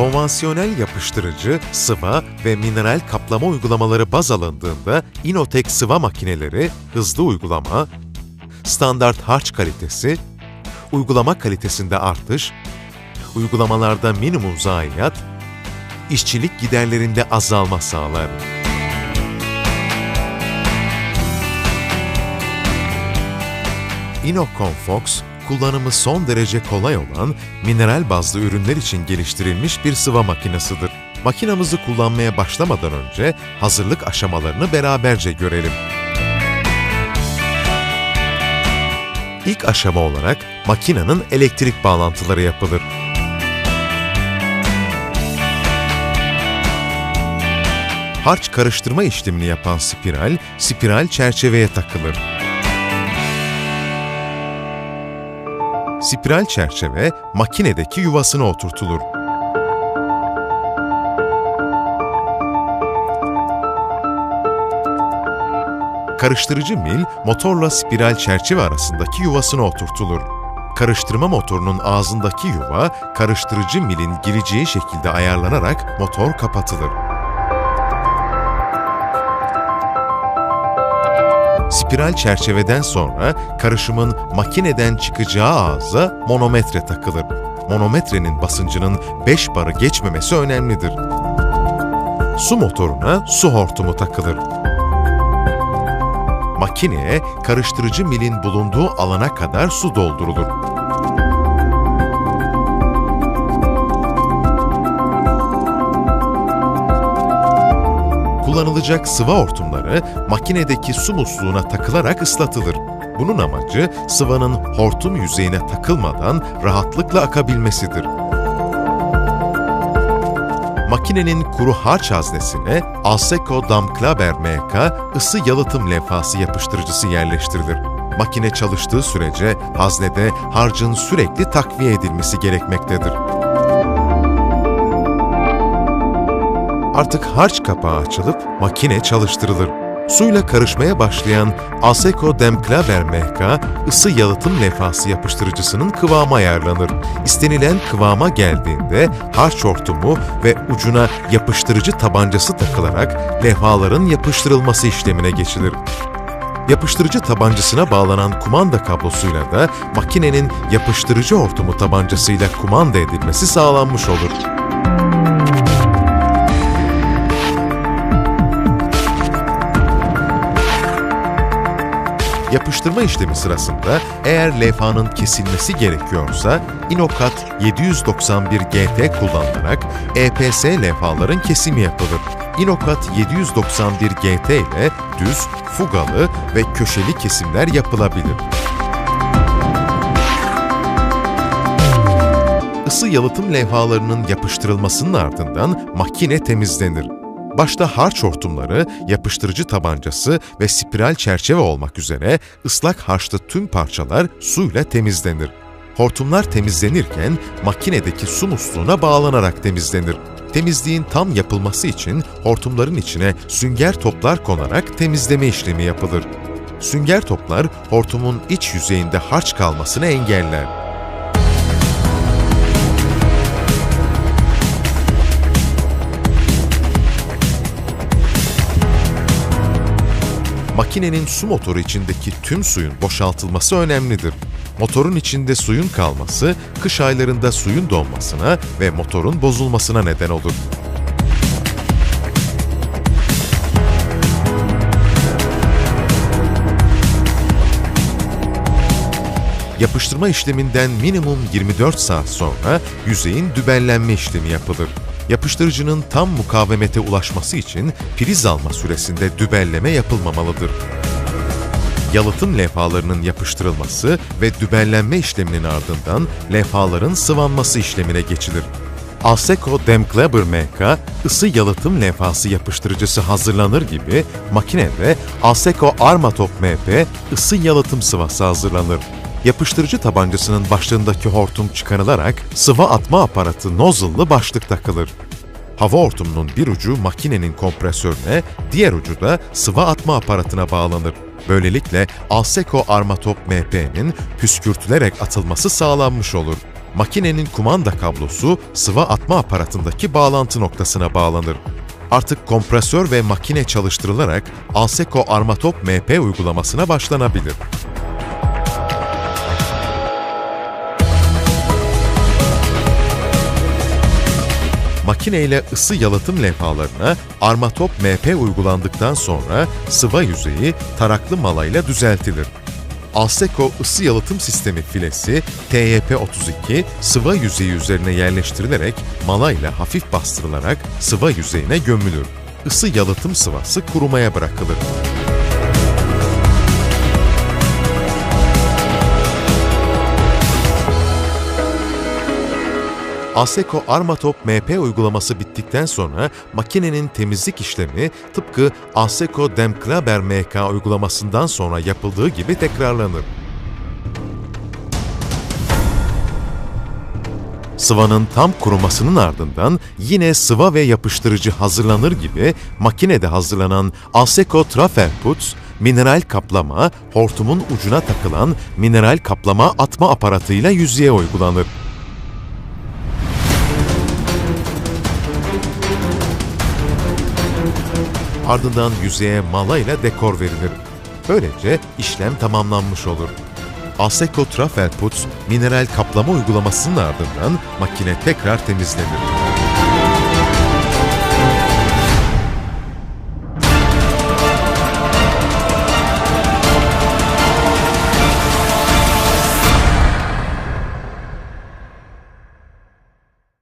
Konvansiyonel yapıştırıcı, sıva ve mineral kaplama uygulamaları baz alındığında Inotek sıva makineleri hızlı uygulama, standart harç kalitesi, uygulama kalitesinde artış, uygulamalarda minimum zayiat, işçilik giderlerinde azalma sağlar. Inocon Fox, kullanımı son derece kolay olan mineral bazlı ürünler için geliştirilmiş bir sıva makinesidir. Makinamızı kullanmaya başlamadan önce hazırlık aşamalarını beraberce görelim. İlk aşama olarak makinenin elektrik bağlantıları yapılır. Harç karıştırma işlemini yapan spiral, spiral çerçeveye takılır. Spiral çerçeve makinedeki yuvasına oturtulur. Karıştırıcı mil, motorla spiral çerçeve arasındaki yuvasına oturtulur. Karıştırma motorunun ağzındaki yuva, karıştırıcı milin gireceği şekilde ayarlanarak motor kapatılır. Spiral çerçeveden sonra karışımın makineden çıkacağı ağza monometre takılır. Monometrenin basıncının 5 barı geçmemesi önemlidir. Su motoruna su hortumu takılır. Makineye karıştırıcı milin bulunduğu alana kadar su doldurulur. Kullanılacak sıva hortumları makinedeki su musluğuna takılarak ıslatılır. Bunun amacı sıvanın hortum yüzeyine takılmadan rahatlıkla akabilmesidir. Makinenin kuru harç haznesine Alseco Damklaber MK ısı yalıtım levhası yapıştırıcısı yerleştirilir. Makine çalıştığı sürece haznede harcın sürekli takviye edilmesi gerekmektedir. Artık harç kapağı açılıp makine çalıştırılır. Suyla karışmaya başlayan Aseco Demklaver MK, ısı yalıtım levhası yapıştırıcısının kıvamı ayarlanır. İstenilen kıvama geldiğinde harç hortumu ve ucuna yapıştırıcı tabancası takılarak levhaların yapıştırılması işlemine geçilir. Yapıştırıcı tabancasına bağlanan kumanda kablosuyla da makinenin yapıştırıcı hortumu tabancasıyla kumanda edilmesi sağlanmış olur. Yapıştırma işlemi sırasında eğer levhanın kesilmesi gerekiyorsa Inokat 791 GT kullanılarak EPS levhaların kesimi yapılır. Inokat 791 GT ile düz, fugalı ve köşeli kesimler yapılabilir. Isı yalıtım levhalarının yapıştırılmasının ardından makine temizlenir. Başta harç hortumları, yapıştırıcı tabancası ve spiral çerçeve olmak üzere ıslak harçlı tüm parçalar suyla temizlenir. Hortumlar temizlenirken makinedeki su musluğuna bağlanarak temizlenir. Temizliğin tam yapılması için hortumların içine sünger toplar konarak temizleme işlemi yapılır. Sünger toplar hortumun iç yüzeyinde harç kalmasını engeller. Makinenin su motoru içindeki tüm suyun boşaltılması önemlidir. Motorun içinde suyun kalması, kış aylarında suyun donmasına ve motorun bozulmasına neden olur. Yapıştırma işleminden minimum 24 saat sonra yüzeyin dübellenme işlemi yapılır. Yapıştırıcının tam mukavemete ulaşması için priz alma süresinde dübelleme yapılmamalıdır. Yalıtım levhalarının yapıştırılması ve dübellenme işleminin ardından levhaların sıvanması işlemine geçilir. Alseco Demkleber MK, ısı yalıtım levhası yapıştırıcısı hazırlanır gibi makinede Alseco Armatop MP ısı yalıtım sıvası hazırlanır. Yapıştırıcı tabancasının başlığındaki hortum çıkarılarak sıva atma aparatı nozzle'lı başlık takılır. Hava hortumunun bir ucu makinenin kompresörüne, diğer ucu da sıva atma aparatına bağlanır. Böylelikle Alseco Armatop MP'nin püskürtülerek atılması sağlanmış olur. makinenin kumanda kablosu sıva atma aparatındaki bağlantı noktasına bağlanır. Artık kompresör ve makine çalıştırılarak Alseco Armatop MP uygulamasına başlanabilir. Makine ile ısı yalıtım levhalarına Armatop MP uygulandıktan sonra sıva yüzeyi taraklı malayla düzeltilir. Alseco ısı yalıtım sistemi filesi TYP32 sıva yüzeyi üzerine yerleştirilerek malayla hafif bastırılarak sıva yüzeyine gömülür. Isı yalıtım sıvası kurumaya bırakılır. Aseco Armatop MP uygulaması bittikten sonra makinenin temizlik işlemi tıpkı Aseco Demklaber MK uygulamasından sonra yapıldığı gibi tekrarlanır. Sıvanın tam kurumasının ardından yine sıva ve yapıştırıcı hazırlanır gibi makinede hazırlanan Alseco Trafer Puts, mineral kaplama, hortumun ucuna takılan mineral kaplama atma aparatıyla yüzeye uygulanır. Ardından yüzeye mala ile dekor verilir. Böylece işlem tamamlanmış olur. Aseco Trafer Puts mineral kaplama uygulamasının ardından makine tekrar temizlenir.